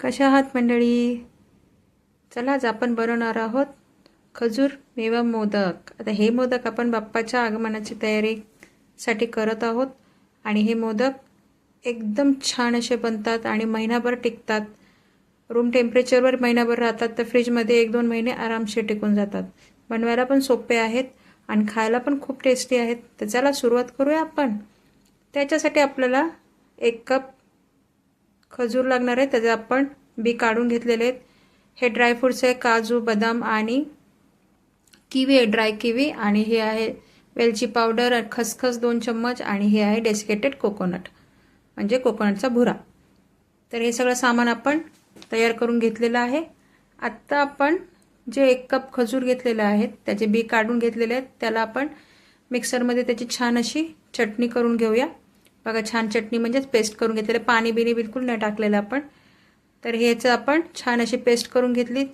कशा आहात मंडळी? चला आज आपण बनवणार आहोत खजूर मेवा मोदक. आता हे मोदक आपण बाप्पाच्या आगमनाची तयारीसाठी करत आहोत आणि हे मोदक एकदम छान असे बनतात आणि महिनाभर टिकतात. रूम टेम्परेचरवर महिनाभर राहतात तर फ्रीजमध्ये एक दोन महिने आरामशीर टिकून जातात. बनवायला पण सोपे आहेत आणि खायला पण खूप टेस्टी आहेत. तर चला सुरुवात करूया आपण. त्याच्यासाठी आपल्याला एक कप खजूर लागणार आहे त्याचे आपण बी काढून घेतलेले आहेत. हे ड्रायफ्रुट्स आहे काजू बदाम आणि किवी आहे ड्राय किवी. आणि हे आहे वेलची पावडर खसखस दोन चम्मच आणि हे आहे डेसिकेटेड कोकोनट म्हणजे कोकोनटचा भुरा. तर हे सगळं सामान आपण तयार करून घेतलेलं आहे. आत्ता आपण जे एक कप खजूर घेतलेले आहेत त्याचे बी काढून घेतलेले आहेत. त्याला आपण मिक्सरमध्ये त्याची छान अशी चटणी करून घेऊया. बघा छान चटणी म्हणजेच पेस्ट करून घेतलेलं. पाणी बिणी बिलकुल नाही टाकलेलं आपण. तर ह्याचं आपण छान अशी पेस्ट करून घेतली.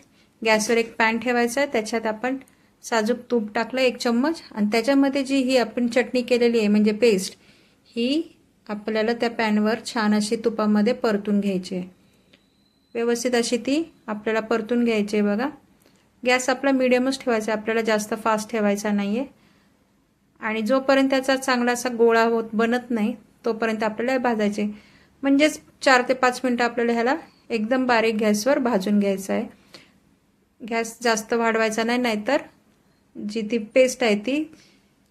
गॅसवर एक पॅन ठेवायचा आहे. त्याच्यात आपण साजूक तूप टाकलं एक चम्मच. आणि त्याच्यामध्ये जी ही आपण चटणी केलेली आहे म्हणजे पेस्ट ही आपल्याला त्या पॅनवर छान अशी तुपामध्ये परतून घ्यायची आहे. व्यवस्थित अशी ती आपल्याला परतून घ्यायची आहे बघा. गॅस आपला मिडियमच ठेवायचा आहे. आपल्याला जास्त फास्ट ठेवायचा नाही आहे आणि जोपर्यंत त्याचा चांगला असा गोळा होत बनत नाही तोपर्यंत आपल्याला भाजायचे. म्हणजेच चार ते पाच मिनटं आपल्याला ह्याला एकदम बारीक गॅसवर भाजून घ्यायचं आहे. गॅस जास्त वाढवायचा नाही नाहीतर जी ती पेस्ट आहे ती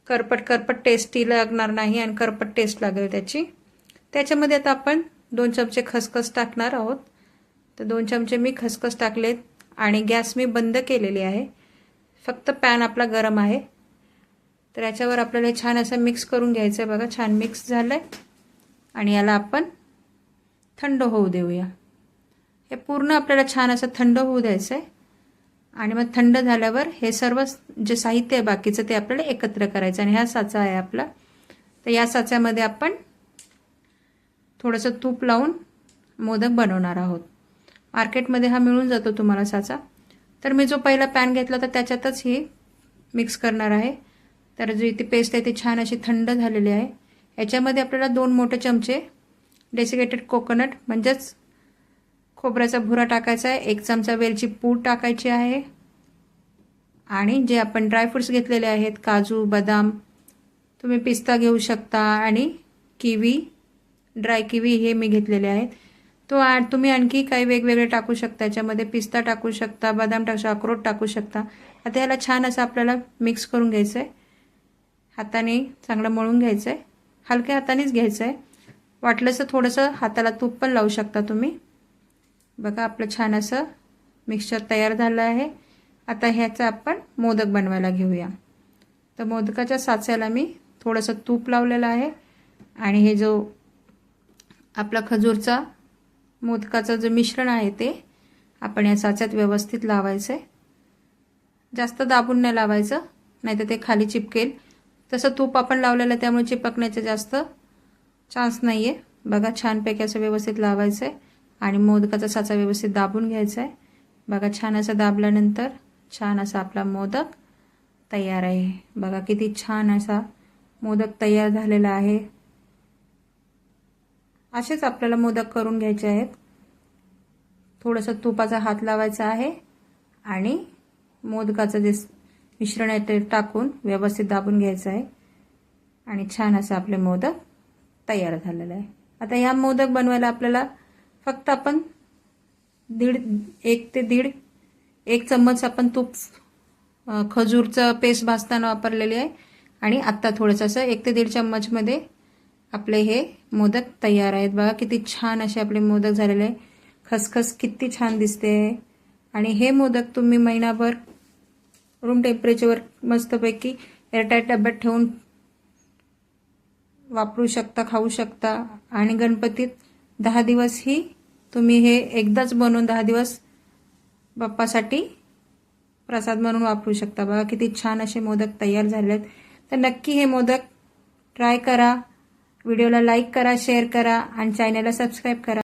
करपट करपट टेस्टी लागणार नाही आणि करपट टेस्ट लागेल त्याची. त्याच्यामध्ये आता आपण दोन चमचे खसखस टाकणार आहोत. तर दोन चमचे मी खसखस टाकलेत आणि गॅस मी बंद केलेली आहे. फक्त पॅन आपला गरम आहे. तर याच्यावर आपल्याला हे छान असं मिक्स करून घ्यायचं आहे बघा. छान मिक्स झालं आहे आणि याला आपण थंड होऊ देऊया. हे पूर्ण आपल्याला छान असं थंड होऊ द्यायचं आहे आणि मग थंड झाल्यावर हे सर्व जे साहित्य आहे बाकीचं ते आपल्याला एकत्र करायचं. आणि हा साचा आहे आपला. तर या साच्यामध्ये आपण थोडंसं तूप लावून मोदक बनवणार आहोत. मार्केटमध्ये हा मिळून जातो तुम्हाला साचा. तर मी जो पहिला पॅन घेतला तर त्याच्यातच ही मिक्स करणार आहे. तर जी ती पेस्ट आहे ती छान अशी थंड झालेली आहे. याच्यामध्ये आपल्याला दोन मोठे चमचे डेसिकेटेड कोकोनट म्हणजेच खोबऱ्याचा भुरा टाकायचा आहे. एक चमचा वेलची पूड टाकायची आहे. आणि जे आपण ड्रायफ्रूट्स घेतलेले आहेत काजू बदाम तुम्ही पिस्ता घेऊ शकता. आणि किवी ड्राय किवी हे मी घेतलेले आहेत. तो तुम्ही आणखी काही वेगवेगळे टाकू शकता. याच्यामध्ये पिस्ता टाकू शकता बदाम टाकू शकता अक्रोट टाकू शकता. आता ह्याला छान असं आपल्याला मिक्स करून घ्यायचं आहे हाताने चांगलं मळून घ्यायचं आहे हलक्या हातानेच घ्यायचं आहे वाटलं थोडंसं हाताला तूप पण लावू शकता तुम्ही. बघा आपलं छान असं मिक्सचर तयार झालं आहे. आता ह्याचा आपण मोदक बनवायला घेऊया. तर मोदकाच्या साच्याला मी थोडंसं तूप लावलेलं आहे. आणि हे जो आपला खजूरचा मोदकाचं जे मिश्रण आहे ते आपण या साच्यात व्यवस्थित लावायचं आहे जास्त दाबून नाही लावायचं नाही तर ते खाली चिपकेल. तसं तूप आपण लावलेलं आहे त्यामुळे चिपकण्याचे जास्त चान्स नाही आहे बघा छानपैकी असं व्यवस्थित लावायचं आहे आणि मोदकाचा साचा व्यवस्थित दाबून घ्यायचा आहे बघा छान असं दाबल्यानंतर छान असा आपला मोदक तयार आहे. बघा किती छान असा मोदक तयार झालेला आहे. असेच आपल्याला मोदक करून घ्यायचे आहेत. थोडंसं तुपाचा हात लावायचा आहे आणि मोदकाचं जे मिश्रण आहे ते टाकून व्यवस्थित दाबून घ्यायचं आहे. आणि छान असं आपले मोदक तयार झालेलं आहे. आता ह्या मोदक बनवायला आपल्याला फक्त आपण दीड एक ते दीड एक चम्मच आपण तूप खजूरचं पेस्ट भाजताना वापरलेली आहे. आणि आत्ता थोडंसं असं एक ते दीड चम्मचमध्ये आपले हे मोदक तयार आहेत. बघा किती छान असे आपले मोदक झालेले आहे. खसखस किती छान दिसते. आणि हे मोदक तुम्ही महिनाभर रूम टेम्परेचरवर मस्तपैकी एअरटाईट डब्यात ठेवून वापरू शकता खाऊ शकता. आणि गणपतीत दहा दिवसही तुम्ही हे एकदाच बनवून दहा दिवस बाप्पासाठी प्रसाद म्हणून वापरू शकता. बघा किती छान असे मोदक तयार झाले आहेत. तर नक्की हे मोदक ट्राय करा. व्हिडिओला लाईक करा शेअर करा आणि चॅनलला सबस्क्राईब करा.